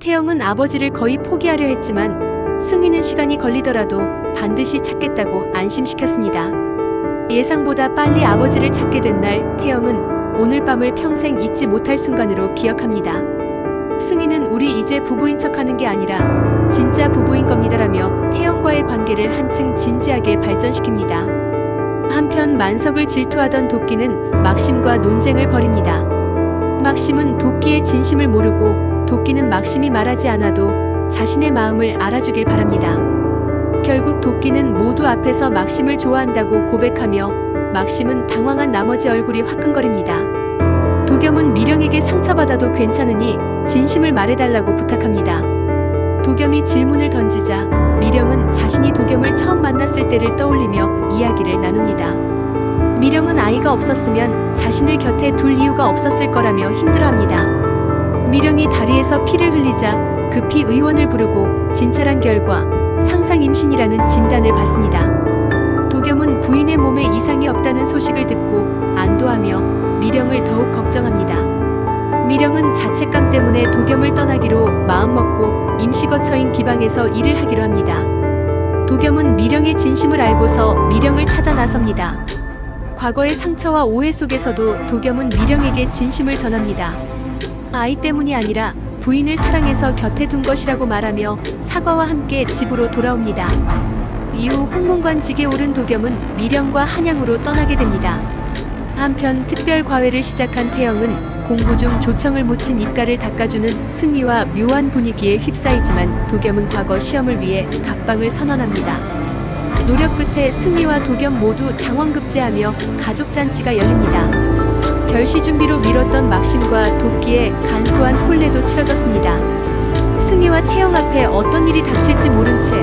태영은 아버지를 거의 포기하려 했지만 승희는 시간이 걸리더라도 반드시 찾겠다고 안심시켰습니다. 예상보다 빨리 아버지를 찾게 된 날 태영은 오늘 밤을 평생 잊지 못할 순간으로 기억합니다. 승희는 우리 이제 부부인 척하는 게 아니라 진짜 부부인 겁니다라며 태영과의 관계를 한층 진지하게 발전시킵니다. 한편 만석을 질투하던 도끼는 막심과 논쟁을 벌입니다. 막심은 도끼의 진심을 모르고 도끼는 막심이 말하지 않아도 자신의 마음을 알아주길 바랍니다. 결국 도끼는 모두 앞에서 막심을 좋아한다고 고백하며 막심은 당황한 나머지 얼굴이 화끈거립니다. 도겸은 미령에게 상처받아도 괜찮으니 진심을 말해달라고 부탁합니다. 도겸이 질문을 던지자 미령은 자신이 도겸을 처음 만났을 때를 떠올리며 이야기를 나눕니다. 미령은 아이가 없었으면 자신을 곁에 둘 이유가 없었을 거라며 힘들어합니다. 미령이 다리에서 피를 흘리자 급히 의원을 부르고 진찰한 결과 상상 임신이라는 진단을 받습니다. 도겸은 부인의 몸에 이상이 없다는 소식을 듣고 안도하며 미령을 더욱 걱정합니다. 미령은 자책감 때문에 도겸을 떠나기로 마음먹고 임시 거처인 기방에서 일을 하기로 합니다. 도겸은 미령의 진심을 알고서 미령을 찾아 나섭니다. 과거의 상처와 오해 속에서도 도겸은 미령에게 진심을 전합니다. 아이 때문이 아니라 부인을 사랑해서 곁에 둔 것이라고 말하며 사과와 함께 집으로 돌아옵니다. 이후 홍문관직에 오른 도겸은 미령과 한양으로 떠나게 됩니다. 한편 특별 과외를 시작한 태영은 공부 중 조청을 묻힌 입가를 닦아주는 승희와 묘한 분위기에 휩싸이지만 도겸은 과거 시험을 위해 각방을 선언합니다. 노력 끝에 승희와 도겸 모두 장원급제하며 가족잔치가 열립니다. 결시 준비로 미뤘던 막심과 도끼의 간소한 혼례도 치러졌습니다. 승희와 태영 앞에 어떤 일이 닥칠지 모른 채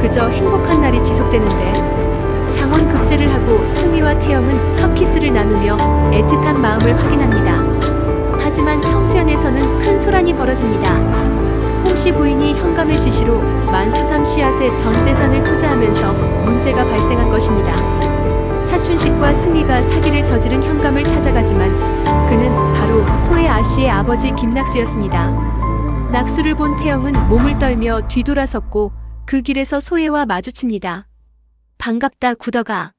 그저 행복한 날이 지속되는데 장원 급제를 하고 승희와 태영은 첫 키스를 나누며 애틋한 마음을 확인합니다. 하지만 청수연에서는 큰 소란이 벌어집니다. 홍씨 부인이 현감의 지시로 만수삼 씨앗에 전 재산을 투자하면서 문제가 발생한 것입니다. 차춘식과 승희가 사기를 저지른 현감 아버지 김낙수였습니다. 낙수를 본 태영은 몸을 떨며 뒤돌아섰고 그 길에서 소혜와 마주칩니다. 반갑다 구더가.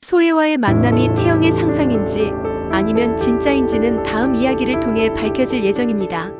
소혜와의 만남이 태영의 상상인지 아니면 진짜인지는 다음 이야기를 통해 밝혀질 예정입니다.